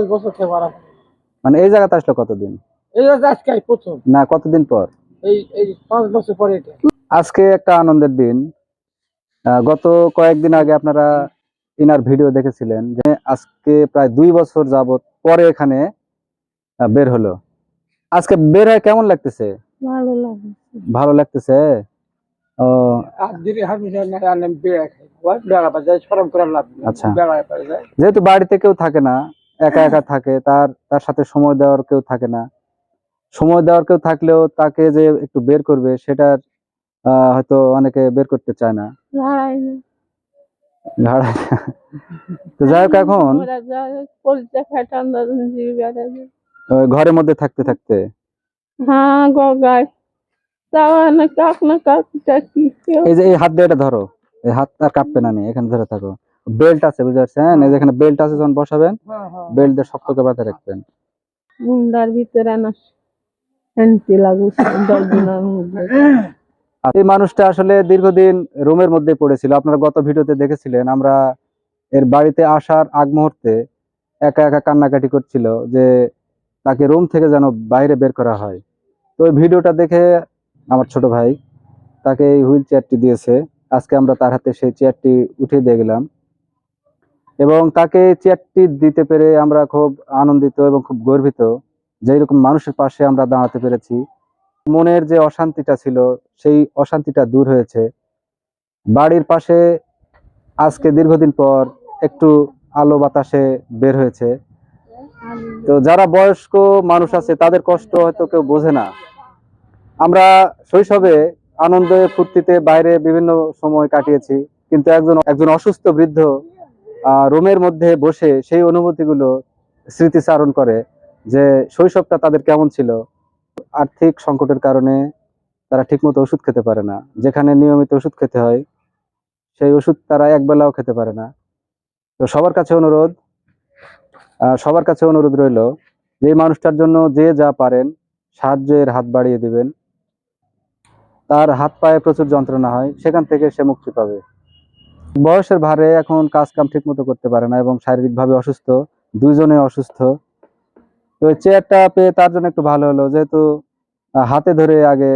পাঁচ বছর থেকে মারা মানে এই জায়গাতে আসলো কতদিন? এই যে আজকে প্রথম। না কতদিন পর? এই এই পাঁচ বছর পরে এটা। আজকে একটা আনন্দের দিন। গত কয়েকদিন আগে আপনারা ইনার ভিডিও দেখেছিলেন যে আজকে প্রায় দুই বছর যাবত পরে এখানে বের হলো। আজকে বের হয়ে কেমন লাগতেছে? ভালো লাগে ভালো লাগতেছে? ও। আচ্ছা। বেড়া পারে যায়। যেহেতু বাড়িতে কেউ থাকে না একা একা থাকে তার তার সাথে সময় দেওয়ার কেউ থাকে না। সময় দেওয়ার কেউ থাকলেও তাকে যে একটু বের করবে সেটার হয়তো অনেকে বের করতে চায় না। তো যাই হোক এখন ঘরের মধ্যে থাকতে থাকতে? হ্যাঁ এই যে এই হাত দিয়ে এটা ধরো। এই হাত আর কাঁপবে না নি এখানে ধরে থাকো। বেল্ট আছে বুঝতে পারছেন এই যে এখানে বেল্ট আছে যখন বসাবেন হ্যাঁ হ্যাঁ। বেল্ট দিয়ে শক্ত করে বাঁধে রাখবেন। মুন্ডার ভিতরে না শান্তি দর্জনার মধ্যে এই মানুষটা আসলে দীর্ঘদিন রুমের মধ্যে পড়েছিল। আপনারা গত ভিডিওতে দেখেছিলেন আমরা এর বাড়িতে আসার আগ মুহূর্তে একা একা কান্নাকাটি করছিল যে তাকে রুম থেকে যেন বাইরে বের করা হয়। তো ওই ভিডিওটা দেখে আমার ছোট ভাই তাকে এই হুইল চেয়ারটি দিয়েছে। আজকে আমরা তার হাতে সেই চেয়ারটি উঠিয়ে দিয়ে গেলাম। এবং তাকে চেয়ারটি দিতে পেরে আমরা খুব আনন্দিত এবং খুব গর্বিত যে এরকম মানুষের পাশে আমরা দাঁড়াতে পেরেছি। মনের যে অশান্তিটা ছিল, সেই অশান্তিটা দূর হয়েছে। বাড়ির পাশে আজকে দীর্ঘদিন পর একটু আলো বাতাসে বের হয়েছে। তো যারা বয়স্ক মানুষ আছে, তাদের কষ্ট হয়তো কেউ বোঝে না। আমরা শৈশবে আনন্দে ফুর্তিতে বাইরে বিভিন্ন সময় কাটিয়েছি, কিন্তু একজন একজন অসুস্থ বৃদ্ধ রুমের মধ্যে বসে সেই অনুভূতিগুলো স্মৃতিচারণ করে যে শৈশবটা তাদের কেমন ছিল। আর্থিক সংকটের কারণে তারা ঠিকমতো ওষুধ খেতে পারে না। যেখানে নিয়মিত ওষুধ খেতে হয়, সেই ওষুধ তারা একবেলাও খেতে পারে না। তো সবার কাছে অনুরোধ সবার কাছে অনুরোধ রইল যে মানুষটার জন্য যে যা পারেন, সাহায্যের হাত বাড়িয়ে দিবেন। তার হাত পায়ে প্রচুর যন্ত্রণা হয়, সেখান থেকে সে মুক্তি পাবে। বয়সের ভারে এখন কাজ কাম ঠিক মতো করতে পারে না এবং শারীরিকভাবে অসুস্থ দুইজনে অসুস্থ। তো চেয়ারটা পেয়ে তার জন্য একটু ভালো হলো, যেহেতু হাতে ধরে আগে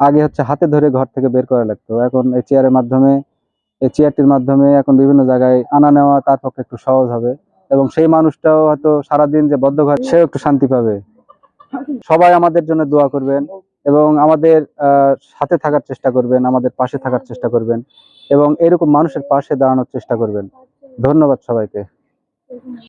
আগে হচ্ছে হাতে ধরে ঘর থেকে বের করা লাগতো। এখন এই চেয়ারের মাধ্যমে, এই চেয়ারটির মাধ্যমে এখন বিভিন্ন জায়গায় আনা নেওয়া তার পক্ষে একটু সহজ হবে এবং সেই মানুষটাও হয়তো সারাদিন যে বদ্ধ ঘর, সেও একটু শান্তি পাবে। সবাই আমাদের জন্য দোয়া করবেন। এবং আমাদের সাথে থাকার চেষ্টা করবেন, আমাদের পাশে থাকার চেষ্টা করবেন এবং এরকম মানুষের পাশে দাঁড়ানোর চেষ্টা করবেন। ধন্যবাদ সবাইকে।